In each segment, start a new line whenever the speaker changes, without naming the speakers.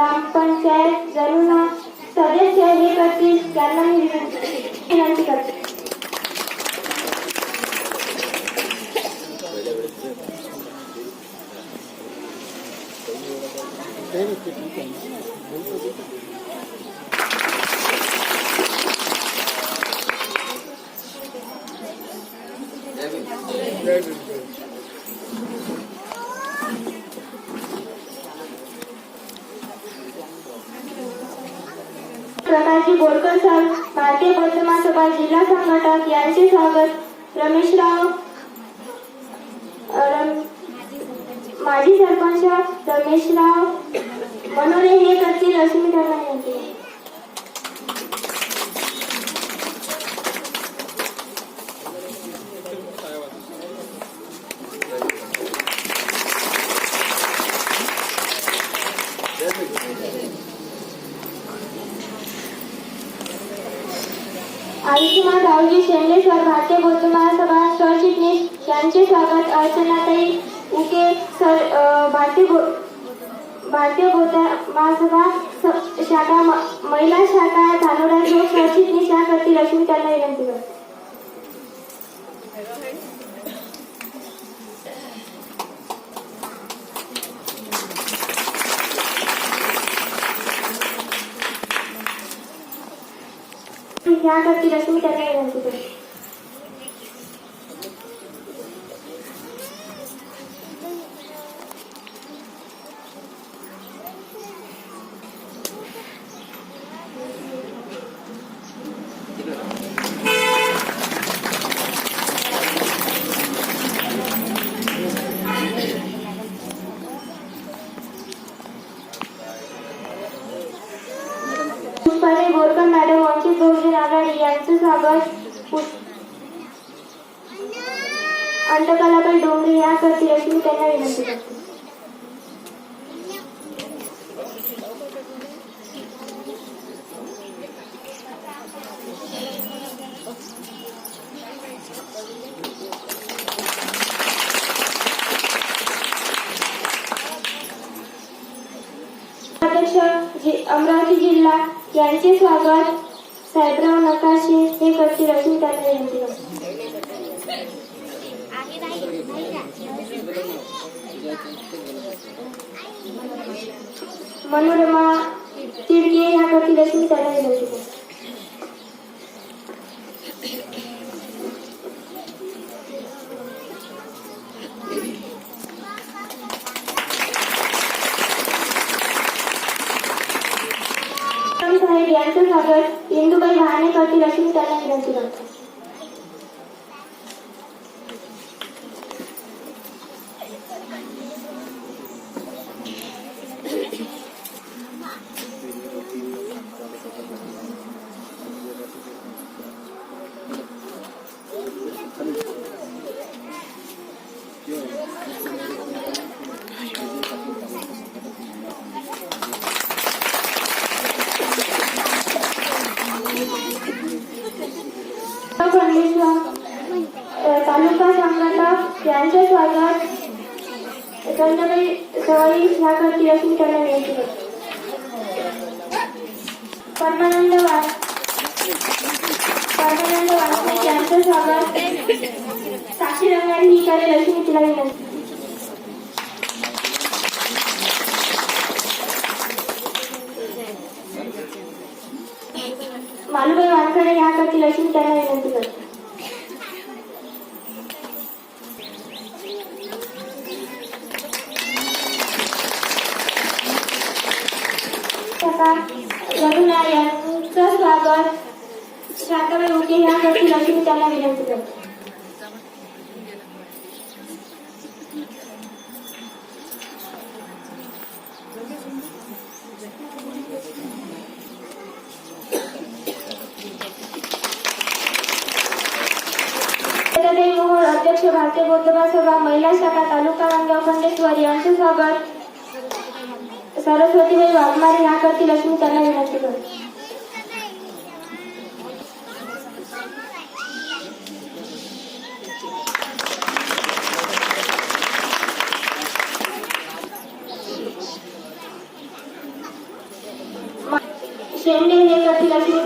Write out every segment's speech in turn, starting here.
ग्रामपंचायत जरुणा सदस्य हे करतील त्यांना मी विनंती विनंती करते でした。या करतील अशी मी त्यांना विनंती करते पुष्पाली बोरकर मॅडम वंचित बहुजन आघाडी यांचं स्वागत पुष- अंतकलाबाई डोंगरे या करतील अशी मी त्यांना विनंती करते अध्यक्ष जि- अमरावती जिल्हा यांचे स्वागत साहेबराव नकाशे हे करतील अशी मी त्यांना विनंती करते मनोरमा तिडके ह्या करतील अशी मी त्यांना विनंती करते साहेब यांचं स्वागत इंदुबाई महाने करतील अशी मी त्यांना विनंती तालुका संघटक यांचे स्वागत संजयबाई सवाई ह्या करतील अशी त्यांना विनंती करते परमानंद वास परमानंद वासनिक यांचं स्वागत साक्षी रंगारी ही करेल अशी मी तिला विनंती मालूबाई वानखडे ह्या करतील अशी मी त्यांना विनंती करते शाखा रघुना यांचं शांताबाई उके ह्या करतील अशी मी त्यांना विनंती करते अध्यक्ष भारतीय बौद्ध सभा महिला शाखा तालुका नांदगाव खंडेश्वर यांचे स्वागत सरस्वतीबाई वाघमारे ह्या करतील अशी मी त्यांना विनंती करते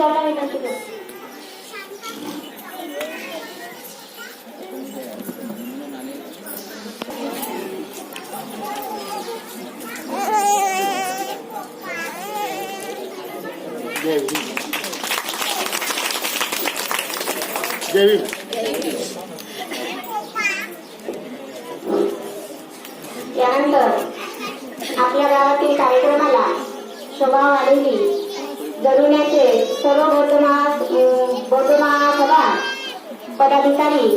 यांना विनंती करते
जय भीम
यानंतर आपल्या गावातील कार्यक्रमाला शोभा वाढवली. जरुण्याचे सर्व बौद्धमा सभा पदाधिकारी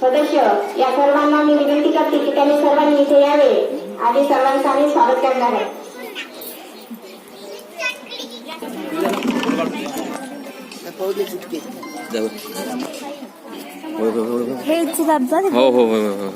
सदस्य या सर्वांना मी विनंती करते की त्यांनी सर्वांनी इथे यावे. आधी सर्वांचं आम्ही स्वागत करणार आहे.
होय, होय.
हे
हो हो हो हो, हो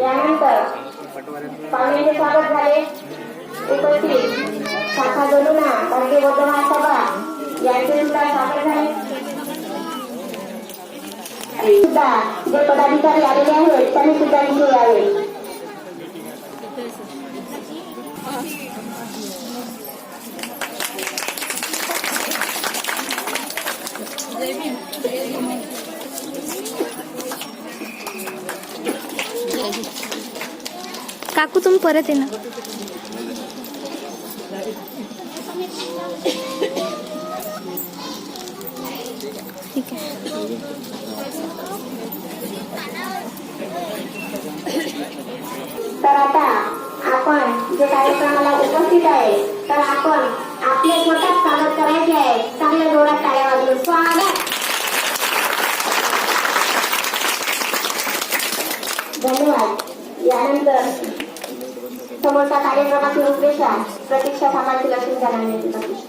यानंतर पाहुण्यांचे स्वागत झाले. उपस्थित शाखा जलुना भारतीय बौद्ध महासभा यांचे सुद्धा स्वागत झाले. सुद्धा जे पदाधिकारी आलेले आहेत त्यांनी सुद्धा इथे यावे.
काकू तुम्ही परत ये ना. ठीक आहे.
तर आता आपण जे कार्यक्रमाला उपस्थित आहे तर आपण आपले स्वतः स्वागत करायचे आहे. चांगल्या जोरात टाळ्या वाजवून स्वागत. धन्यवाद. यानंतर समोरच्या कार्यक्रमाची रूपरेषा प्रतीक्षा सांभाळतील अशी मी त्यांना विनंती करते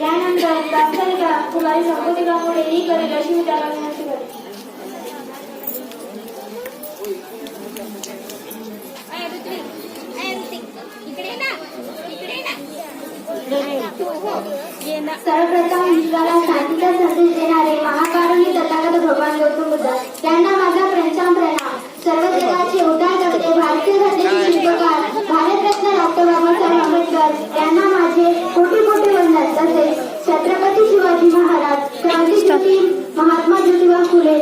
यानंतर कुमारी संपत्ती गांगुडे ही विनंती करते सर्वप्रथम विश्वाला शांतीचा संदेश देणारे महाकारुणी तथागत भगवान गौतम बुद्ध त्यांना माझा प्रंचाम प्रणाम. सर्व जगाचे उद्धार करते भारतीय घटनेचे शिल्पकार भारतरत्न डॉक्टर बाबासाहेब आंबेडकर यांना माझे कोटी कोटी वंदन. तसेच छत्रपती शिवाजी महाराज क्रांतीज्योती महात्मा ज्योतिबा फुले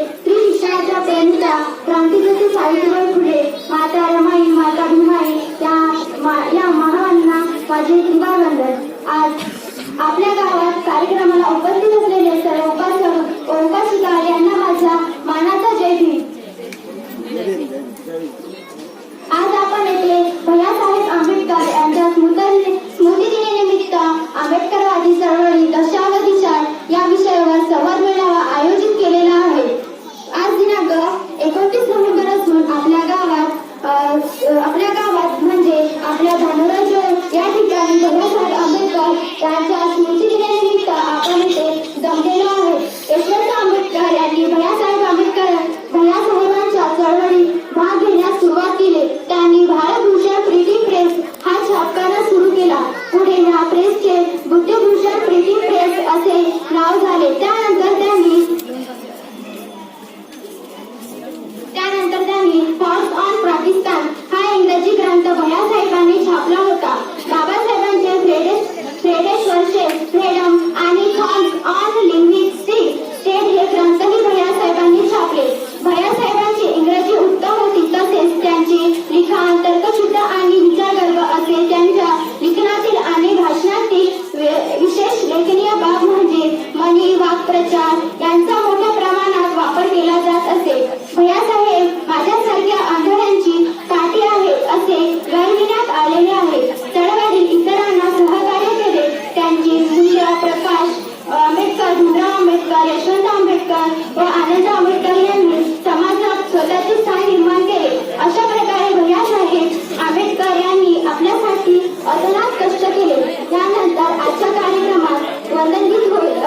अतरात कष्ट केले. त्यानंतर आजच्या कार्यक्रमात वंदन गीत होईल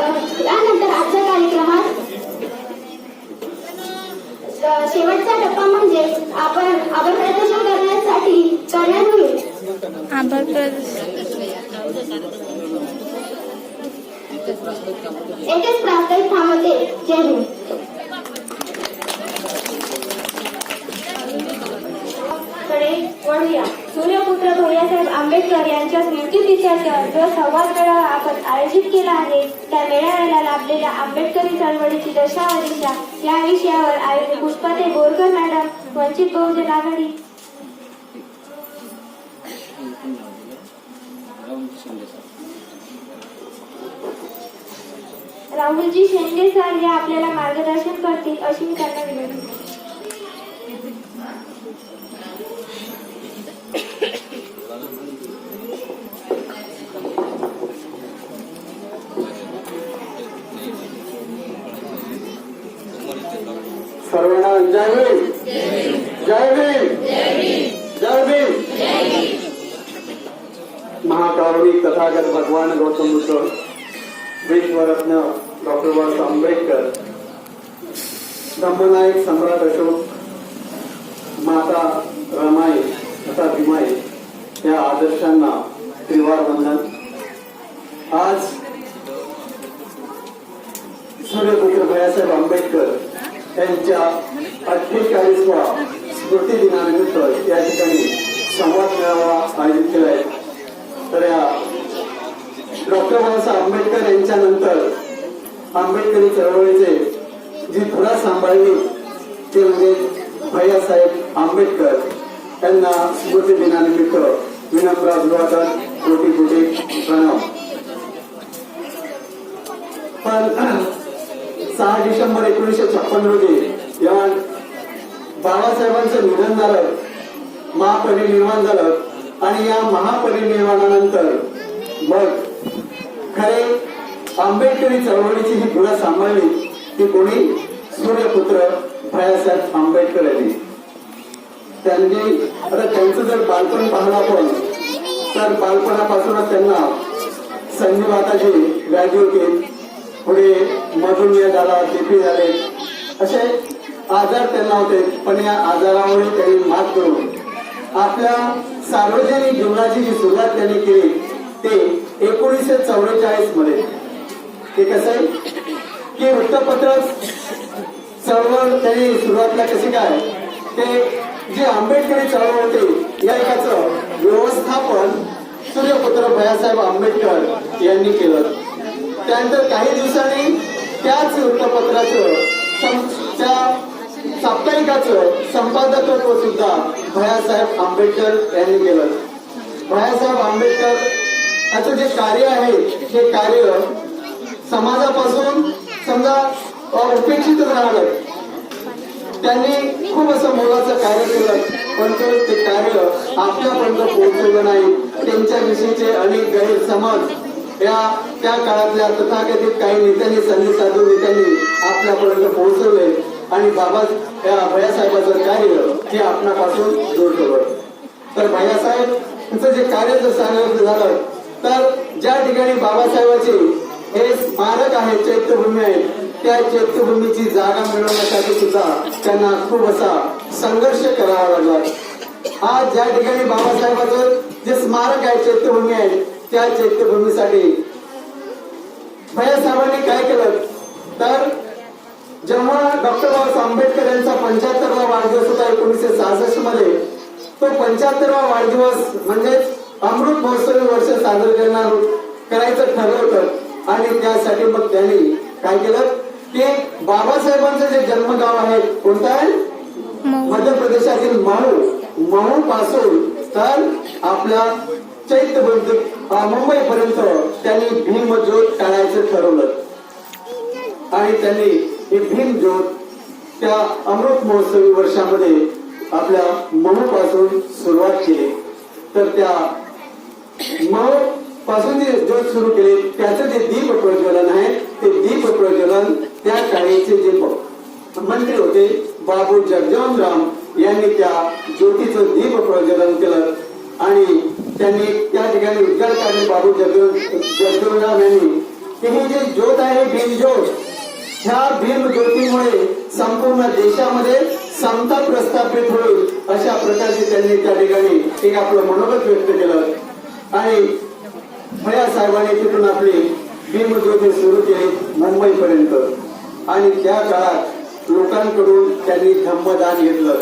त्यानंतर आजच्या कार्यक्रमात शेवटचा टप्पा म्हणजे आपण आभार प्रदर्शन करण्यासाठी करण्यात होईल. आभार प्रदर्शन एकच प्रास्ताविक थांबते जयकडे वळूया. बाबासाहेब आंबेडकर यांच्या स्मृतिदिनाच्या जो संवाद मेळावा आपण आयोजित केला आहे. त्या मेळाव्याला लाभलेल्या आंबेडकरी चळवळीची दशा दशावधीच्या या विषयावर आयोजित पुष्पाते बोरकर मॅडम वंचित बहुजन आघाडी. राहुलजी शेंडे सर हे आपल्याला मार्गदर्शन करतील अशी मी त्यांना विनंती
सर्वांना जय भीम. जय भीम. जय भीम. महाकारुणी तथागत भगवान गौतम बुद्ध विश्वरत्न डॉक्टर बाबासाहेब आंबेडकर ब्रह्मनायक सम्राट अशोक माता रमाई तथा भीमाई या आदर्शांना त्रिवार वंदन आज सूर्यपुत्र भैयासाहेब आंबेडकर यांच्या अठ्ठेचाळीसवा स्मृती दिनानिमित्त या ठिकाणी संवाद मेळावा आयोजित केला आहे तर या डॉक्टर बाबासाहेब आंबेडकर यांच्या नंतर आंबेडकरी चळवळीचे जी धुरा सांभाळली ते म्हणजे भैयासाहेब आंबेडकर यांना स्मृती दिनानिमित्त विनम्र अभिवादन कोटी कोटी प्रणव पण सहा डिसेंबर एकोणीसशे छप्पन रोजी या बाबासाहेबांचं निधन झालं महापरिनिर्वाण झालं आणि या महापरिनिर्वाणानंतर मग खरे आंबेडकरी चळवळीची ही धुरा सांभाळली ती कोणी? सूर्यपुत्र भैयासाहेब आंबेडकर यांनी. त्यांनी आता त्यांचं जर बालपण पाहिलं आपण तर बालपणापासूनच त्यांना संजीव माताजी व्याधी होते पुढे मधुमेह झाला बीपी झाले असे आजार त्यांना होते पण या आजारावर त्यांनी मात करून आपल्या सार्वजनिक जीवनाची जी सुरुवात त्यांनी केली ते एकोणीसशे चौवेचाळीसमध्ये. ते कसं आहे? की वृत्तपत्र चळवळ त्यांनी सुरुवातला कशी काय? ते जे आंबेडकरी चळवळ होते या एकाचं व्यवस्थापन सूर्यपुत्र भैयासाहेब आंबेडकर यांनी केलं. त्यानंतर काही दिवसांनी त्याच वृत्तपत्राचं त्या साप्ताहिकाचं संपादकत्व सुद्धा भयासाहेब आंबेडकर यांनी केलं. भयासाहेब आंबेडकर याचं जे कार्य आहे हे कार्य समाजापासून समजा उपेक्षित राहिलं त्यांनी खूप असं मोलाचं कार्य केलं पण ते कार्य आपल्यापर्यंत पोहोचवलं नाही. त्यांच्याविषयीचे अनेक गैरसमज या त्या काळातल्या तथाकथित काही नेत्यांनी संधी साधून नेत्यांनी आपल्यापर्यंत पोहोचवले. आणि बाबा या भैयासाहेबाचं कार्य हे आपणापासून दूर ठेवलं तर भैयासाहेब यांचं जे कार्य जर सांगायचं झालं तर ज्या ठिकाणी बाबासाहेबाचे हे स्मारक आहे चैत्यभूमी आहे त्या चैत्यभूमीची जागा मिळवण्यासाठी सुद्धा त्यांना खूप असा संघर्ष करावा लागला. आज ज्या ठिकाणी बाबासाहेबाचं जे स्मारक आहे चैत्यभूमी आहे त्या चैत्यभूमीसाठी भैयासाहेबांनी काय केलं? तर जेव्हा डॉक्टर बाबासाहेब आंबेडकर यांचा पंच्याहत्तरवा वाढदिवस होता एकोणीसशे सहासष्टमध्ये. तो पंच्याहत्तरवा वाढदिवस म्हणजेच अमृत महोत्सवी वर्ष साजरं करणार करायचं होतं. आणि त्यासाठी मग त्यांनी काय केलं? की बाबासाहेबांचं जे जन्मगाव आहे कोणतं आहे? मध्य प्रदेशातील महू महू पासून तर आपल्या चैत्य मुंबई पर्यंत त्यांनी भीम ज्योत काढायचं ठरवलं. आणि त्यांनी ही भीम ज्योत त्या अमृत महोत्सवी वर्षामध्ये आपल्या महू पासून सुरुवात केली. तर त्या महू पासून जे ज्योत सुरू केले त्याचं जे दीप प्रज्वलन आहे ते दीप प्रज्वलन त्या काळीचे जे मंत्री होते बाबू जगजवन राम यांनी त्या ज्योतीचं दीप प्रज्वलन केलं. आणि त्यांनी त्या ठिकाणी उद्गार काढले बाबू जगजीवन जगजीवन राम यांनी. की ही जी ज्योत आहे भीम ज्योत ह्या भीम ज्योतीमुळे संपूर्ण देशामध्ये समता प्रस्थापित होईल अशा प्रकारचे त्यांनी त्या ठिकाणी एक आपलं मनोगत व्यक्त केलं. आणि भया साहेबांनी तिथून आपली भीमज्योती सुरू केली मुंबईपर्यंत. आणि त्या काळात लोकांकडून त्यांनी धम्मदान घेतलं.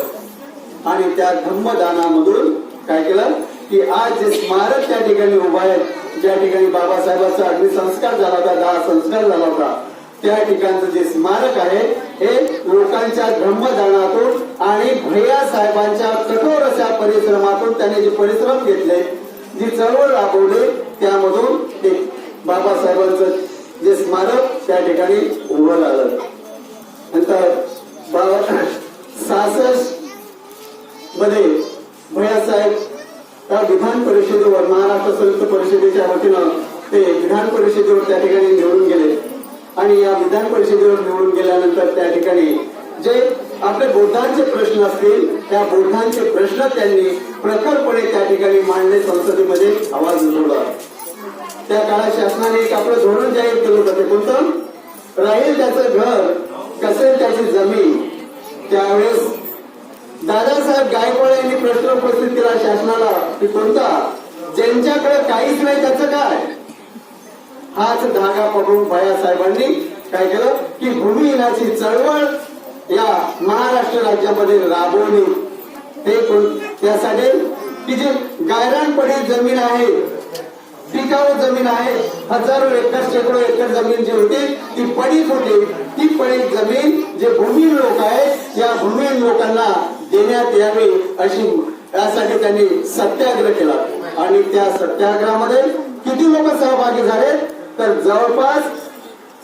आणि त्या धम्मदानामधून काय केलं? की आज जे स्मारक त्या ठिकाणी उभा आहे ज्या ठिकाणी बाबासाहेबांचा अग्निसंस्कार झाला होता दहा संस्कार झाला होता त्या ठिकाणचं जे स्मारक आहे हे लोकांच्या ब्रह्मदानातून आणि भैया साहेबांच्या कठोर अशा परिश्रमातून त्यांनी जे परिश्रम घेतले जी चळवळ राबवली त्यामधून ते बाबासाहेबांचं जे स्मारक त्या ठिकाणी उभं लागलं नंतर बाबा सहासष्टमध्ये भैयासाहेब त्या विधान परिषदेवर महाराष्ट्र संयुक्त परिषदेच्या वतीनं ते विधान परिषदेवर त्या ठिकाणी निवडून गेले. आणि या विधान परिषदेवर निवडून गेल्यानंतर त्या ठिकाणी जे आपले बौद्धांचे प्रश्न असतील त्या बौद्धांचे प्रश्न त्यांनी प्रखरपणे त्या ठिकाणी मांडले संसदेमध्ये आवाज उठवला त्या काळात शासनाने एक आपलं धोरण जाहीर केलं होतं ते कोणतं? राहील त्याचं घर कसेल त्याची जमीन. त्यावेळेस दादासाहेब गायकवाड यांनी प्रश्न उपस्थित केला शासनाला की कोणता? ज्यांच्याकडे काहीच नाही त्याचं काय? हाच धागा पकडून भयासाहेबांनी काय केलं? की भूमिहीनाची चळवळ या महाराष्ट्र राज्यामध्ये राबवली. ते त्यासाठी की जे गायरानपडी जमीन आहे टिकाऊ जमीन आहे हजारो एकर शेकडो एकर जमीन जी होती ती पडीक होती. ती पडीक जमीन जे भूमिहीन लोक आहेत या भूमिहीन लोकांना देण्यात यावी अशी त्यासाठी त्यांनी सत्याग्रह केला. आणि त्या सत्याग्रहामध्ये किती लोक सहभागी झाले? तर जवळपास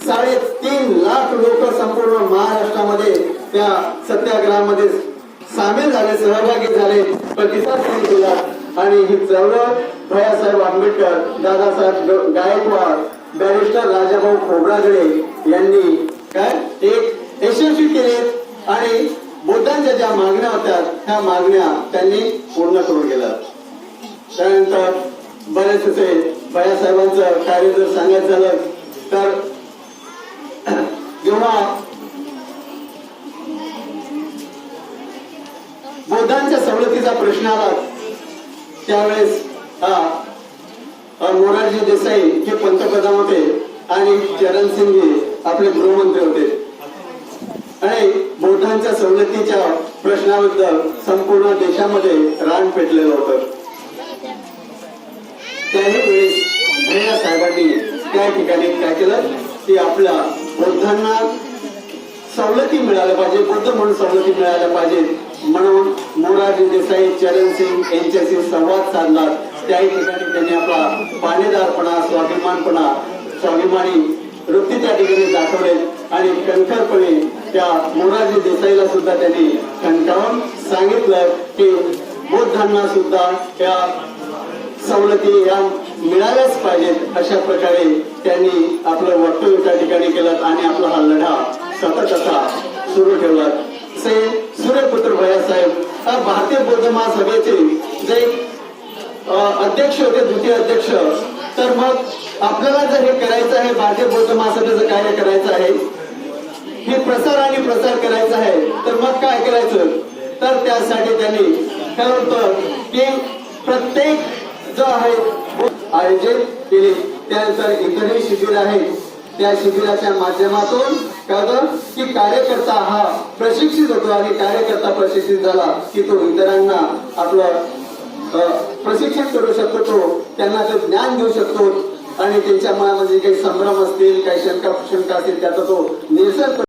साडेतीन लाख लोक संपूर्ण महाराष्ट्रामध्ये त्या सत्याग्रहामध्ये सामील झाले सहभागी झाले प्रतिसाद त्यांनी आणि ही चळवळ भयासाहेब आंबेडकर दादासाहेब गायकवाड बॅरिस्टर राजाभाऊ खोब्रागडे यांनी काय? एक यशस्वी केले आणि बुद्धांच्या ज्या मागण्या होत्या त्या मागण्या त्यांनी पूर्ण करून गेल्या त्यानंतर बरेच असे भैयासाहेबांचं कार्य जर सांगायचं झालं तर जेव्हा बौद्धांच्या सवलतीचा प्रश्न आला त्यावेळेस मोरारजी देसाई हे पंतप्रधान होते आणि चरण सिंग हे आपले गृहमंत्री होते. आणि बौद्धांच्या सवलतीच्या प्रश्नाबद्दल संपूर्ण देशामध्ये रान पेटलेलं होतं. त्याही वेळेस भैया साहेबांनी त्या ठिकाणी काय केलं? की आपल्या बौद्धांना सवलती मिळाल्या पाहिजे बुद्ध म्हणून सवलती मिळाल्या पाहिजेत म्हणून मोरारजी देसाई चरण सिंग यांच्याशी संवाद साधला. त्याही ठिकाणी त्यांनी आपला पाणीदारपणा स्वाभिमानपणा स्वाभिमानी वृत्ती त्या ठिकाणी दाखवले. आणि कणखरपणे त्या मोरारजी देसाईला सुद्धा त्यांनी कणकावून सांगितलं की बुद्धांना सुद्धा त्या सवलती या मिळाल्याच पाहिजेत अशा प्रकारे त्यांनी आपलं वक्तव्य त्या ठिकाणी केलं आणि आपला हा लढा सतत असा सुरू ठेवला. से सूर्यपुत्र भैयासाहेब भारतीय बौद्ध महासभेचे जे अध्यक्ष होते द्वितीय अध्यक्ष तर मग आपल्याला जर हे करायचं आहे भारतीय बौद्ध महासभेचं कार्य करायचं आहे हे प्रसार आणि प्रसार करायचा आहे तर मग काय करायचं? तर त्यासाठी त्यांनी काय होतं की प्रत्येक जो आहे आयोजित केले. त्यानंतर इतरही शिबिर आहे. त्या शिबिराच्या माध्यमातून कळलं की कार्यकर्ता हा प्रशिक्षित होतो आणि कार्यकर्ता प्रशिक्षित झाला की तो इतरांना आपलं अ, प्रशिक्षित करू शकतो तो त्यांना ते ज्ञान देऊ शकतो आणि त्यांच्या मनामध्ये काही संभ्रम असतील काही शंका शंका असतील त्याचा तो निरसन